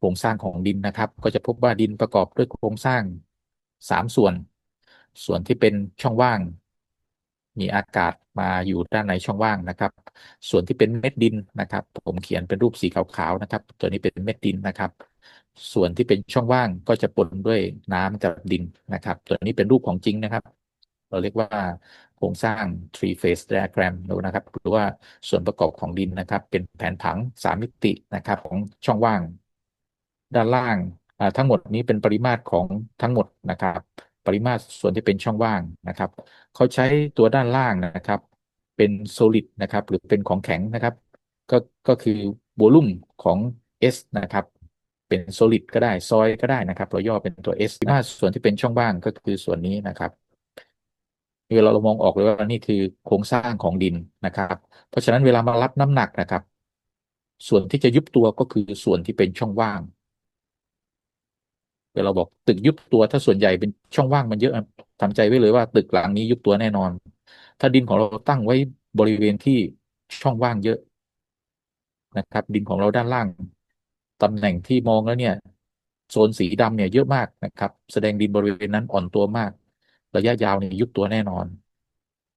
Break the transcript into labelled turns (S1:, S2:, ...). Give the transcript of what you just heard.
S1: โครงสร้างของดินนะครับ ก็จะพบว่าดินประกอบด้วยโครงสร้างสามส่วน ส่วนที่เป็นช่องว่าง มีอากาศมาอยู่ด้านในช่องว่างนะครับ ส่วนที่เป็นเม็ดดินนะครับ ผมเขียนเป็นรูปสีขาวๆนะครับ ตัวนี้เป็นเม็ดดินนะครับ ส่วนที่เป็นช่องว่างก็จะปนด้วยน้ำกับดินนะครับ ตัวนี้เป็นรูปของจริงนะครับ เราเรียกว่าโครงสร้าง three phase diagram นะครับ หรือว่าส่วนประกอบของดินนะครับ เป็นแผนผังสามมิตินะครับของช่องว่าง ด้านล่างทั้งหมดนี้เป็นปริมาตรของทั้งหมดนะครับ ปริมาตรส่วนที่เป็นช่องว่างนะครับเขาใช้ตัวด้านล่างนะครับ เป็น solid นะครับ หรือเป็นของแข็งนะครับ ก็ก็คือโวลุ่มของ S นะครับ เป็น solid ก็ได้ซอยก็ได้นะครับ เราย่อเป็นตัว S ปริมาตรส่วนที่เป็นช่องว่างก็คือส่วนนี้นะครับเวลาเรามองออกเลยว่านี่คือโครงสร้างของดินนะครับ เพราะฉะนั้นเวลามารับน้ำหนักนะครับ ส่วนที่จะยุบตัวก็คือส่วนที่เป็นช่องว่าง เวลาบอกตึกยุบตัวถ้าส่วนใหญ่เป็นช่องว่างมันเยอะทำใจไว้เลยว่า ตึกหลังนี้ยุบตัวแน่นอน ถ้าดินของเราตั้งไว้บริเวณที่ช่องว่างเยอะนะครับ ดินของเราด้านล่างตำแหน่งที่มองแล้วเนี่ยโซนสีดำเนี่ยเยอะมากนะครับ แสดงดินบริเวณนั้นอ่อนตัวมาก ระยะยาวเนี่ยยุบตัวแน่นอน